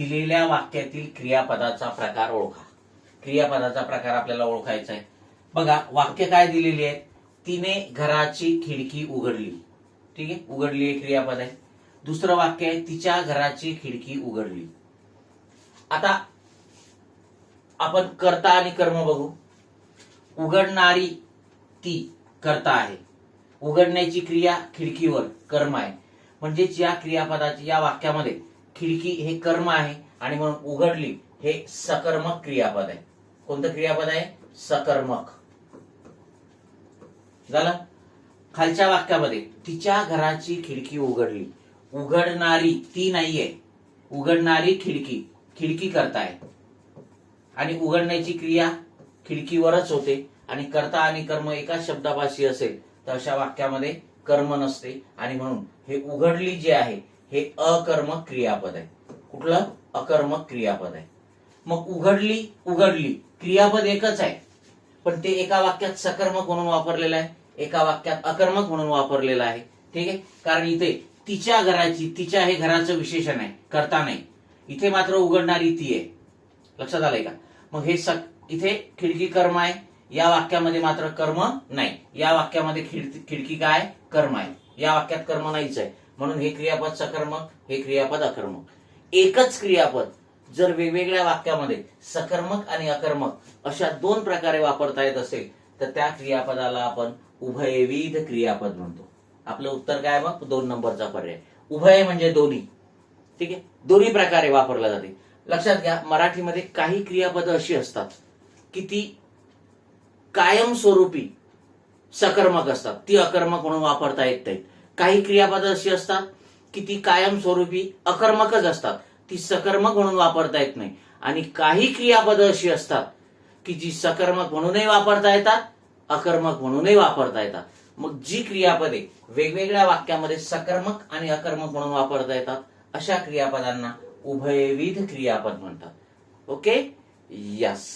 दिलेल्या वाक्यातील क्रियापदाचा प्रकार ओळखा. क्रियापदाचा प्रकार आपल्याला ओळखायचा आहे. बघा वाक्य काय दिलेली आहेत? तिने घराची खिडकी उघडली. ठीक आहे? उघडली हे क्रियापद आहे. दुसरं वाक्य आहे तिच्या घराची खिडकी उघडली. आता आपण कर्ता आणि कर्म बघू. उघडणारी ती कर्ता आहे. उघडण्याची क्रिया खिडकीवर कर्म आहे. म्हणजेच या क्रियापदाची या वाक्यामध्ये खिडकी हे कर्म आहे आणि म्हणून उघडली हे सकर्मक क्रियापद आहे. कोणतं क्रियापद आहे? सकर्मक. झालं? खालच्या वाक्यामध्ये तिच्या घराची खिडकी उघडली. उघडणारी ती नाहीये. उघडणारी खिडकी. खिडकी करताय. आणि उघडण्याची क्रिया खिडकीवरच होते. आणि कर्ता आणि कर्म एकाच शब्दाभाषी असेल तर अशा वाक्यामध्ये कर्म नसते. आणि म्हणून हे उघडली जे आहे हे अकर्मक क्रियापद आहे. कुठलं? अकर्मक क्रियापद आहे. मग उघडली उघडली. क्रियापद एकच आहे. पण ते एका वाक्यात सकर्मक म्हणून वापरलेलं आहे. एका वाक्यात अकर्मक म्हणून वापरलेलं आहे. ठीक आहे? कारण इथे तिच्या घराची तिच्या हे घराचं विशेषण आहे. करता नाही. इथे मात्र उघडणारी ती आहे. लक्षात आलंय का? मग हे सक इथे खिडकी कर्म आहे. या वाक्यामध्ये मात्र कर्म नाही. या वाक्यामध्ये खिडकी खिडकी काय? कर्म आहे. या वाक्यात कर्म नाहीच आहे. म्हणून हे क्रियापद सकर्मक हे क्रियापद अकर्मक. एकच क्रियापद जर वेगवेगळ्या वाक्यामध्ये सकर्मक आणि अकर्मक अशा दोन प्रकारे वापरता येत असेल तर त्या क्रियापदाला आपण उभयविध क्रियापद म्हणतो. आपलं उत्तर काय मग? दोन नंबरचा पर्याय. उभय म्हणजे दोन्ही. ठीक आहे? दोन्ही प्रकारे वापरला जाते. लक्षात घ्या मराठीमध्ये काही क्रियापद अशी असतात की ती कायमस्वरूपी सकर्मक असतात. ती अकर्मक म्हणून वापरता येत नाहीत. काही क्रियापद अशी असतात की ती कायमस्वरूपी अकर्मकच असतात. ती सकर्मक म्हणून वापरता येत नाही. आणि काही क्रियापद अशी असतात की जी सकर्मक म्हणूनही वापरता येतात अकर्मक म्हणूनही वापरता येतात. मग जी क्रियापदे वेगवेगळ्या वाक्यामध्ये सकर्मक आणि अकर्मक म्हणून वापरता येतात अशा क्रियापदांना उभयविध क्रियापद म्हणतात. ओके? यस.